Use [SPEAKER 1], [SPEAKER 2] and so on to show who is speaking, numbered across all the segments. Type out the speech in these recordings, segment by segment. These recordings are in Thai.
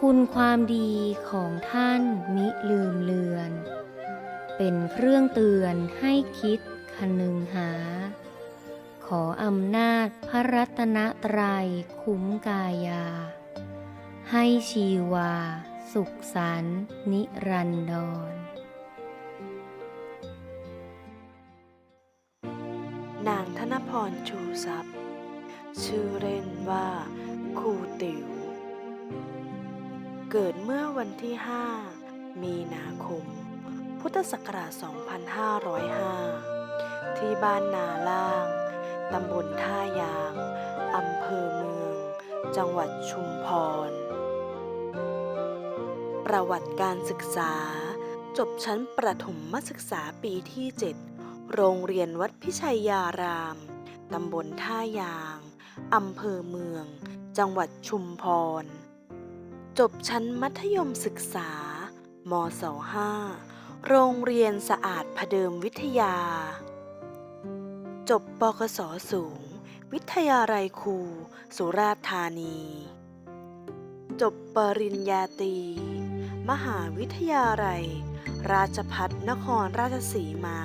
[SPEAKER 1] คุณความดีของท่านมิลืมเลือน เป็นเครื่องเตือนให้คิดคนึงหา ขออำนาจพระรัตนตรัยคุ้มกายา ให้ชีวา สุขสันนิรันดร
[SPEAKER 2] นางธนพรชูทรัพย์ ชื่อเล่นว่าครูติ๋ว เกิดเมื่อวันที่ 5 มีนาคม พุทธศักราช 2505 ที่บ้านนาล่าง ตำบลท่ายาง อำเภอเมือง จังหวัดชุมพร ประวัติการศึกษา จบชั้นประถมศึกษาปีที่ 7 โรงเรียนวัดพิชัยยาราม ตำบลท่ายาง อำเภอเมือง จังหวัดชุมพร จบชั้นมัธยมศึกษามศ5โรงเรียนสะอาดพเดิมวิทยา จบปกศสูง วิทยาลัยครู สุราษฎร์ธานี จบปริญญาตรี มหาวิทยาลัย ราชพัฒนครราชสีมา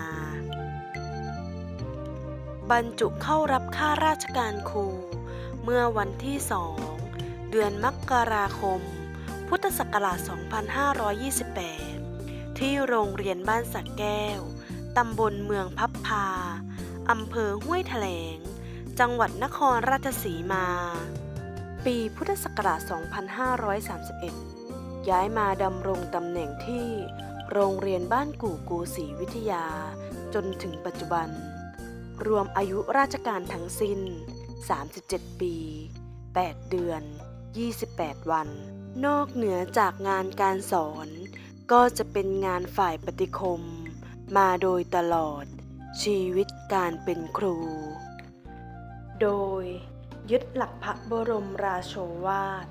[SPEAKER 2] บรรจุเข้ารับค่าราชการครู เมื่อวันที่สองเดือนมกราคม พุทธศักราช 2528 ที่โรงเรียนบ้านสักแก้ว ตำบลเมืองพับพา อำเภอห้วยแถลง จังหวัดนครราชสีมา ปีพุทธศักราช 2531 ย้ายมาดำรงตำแหน่งที่โรงเรียนบ้านกู่กูศรีวิทยา จนถึงปัจจุบัน รวมอายุราชการทั้งสิ้น 37 ปี 8 เดือน 28 วัน นอกเหนือจากงานการสอน ก็จะเป็นงานฝ่ายปฏิคม มาโดยตลอด ชีวิตการเป็นครู โดยยึดหลักพระบรมราโชวาท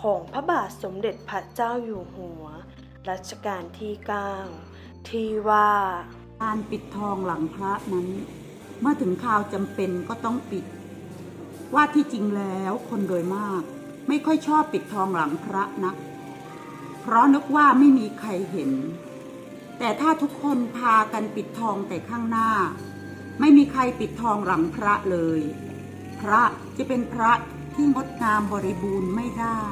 [SPEAKER 2] ของพระบาทสมเด็จพระเจ้าอยู่หัว รัชกาลที่ 9 ที่ว่า
[SPEAKER 3] การปิดทองหลังพระนั้น เมื่อถึงคราวจำเป็นก็ต้องปิด ว่าที่จริงแล้วคนโดยมาก ไม่ค่อยชอบปิดทองหลังพระนัก เพราะนึกว่าไม่มีใครเห็น แต่ถ้าทุกคนพากันปิดทองแต่ข้างหน้า ไม่มีใครปิดทองหลังพระเลย พระจะเป็นพระที่งดงามบริบูรณ์ไม่ได้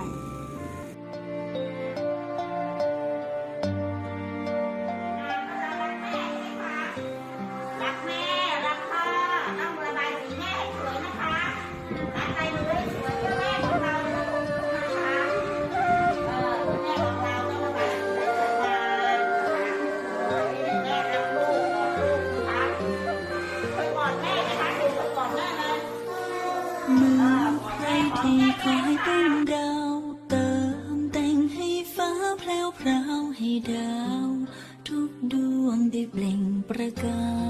[SPEAKER 4] มือใคร
[SPEAKER 5] ที่คอยเป็นดาวเติมแต่งให้ฟ้าแพรวพราวให้ดาว ทุกดวงได้เปล่งประกาย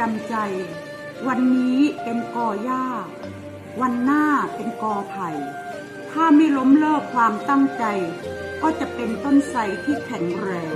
[SPEAKER 3] จำใจ วันนี้เป็นกอหญ้า วันหน้าเป็นกอไผ่ ถ้าไม่ล้มเลิกความตั้งใจ ก็จะเป็นต้นไทรที่แข็งแรง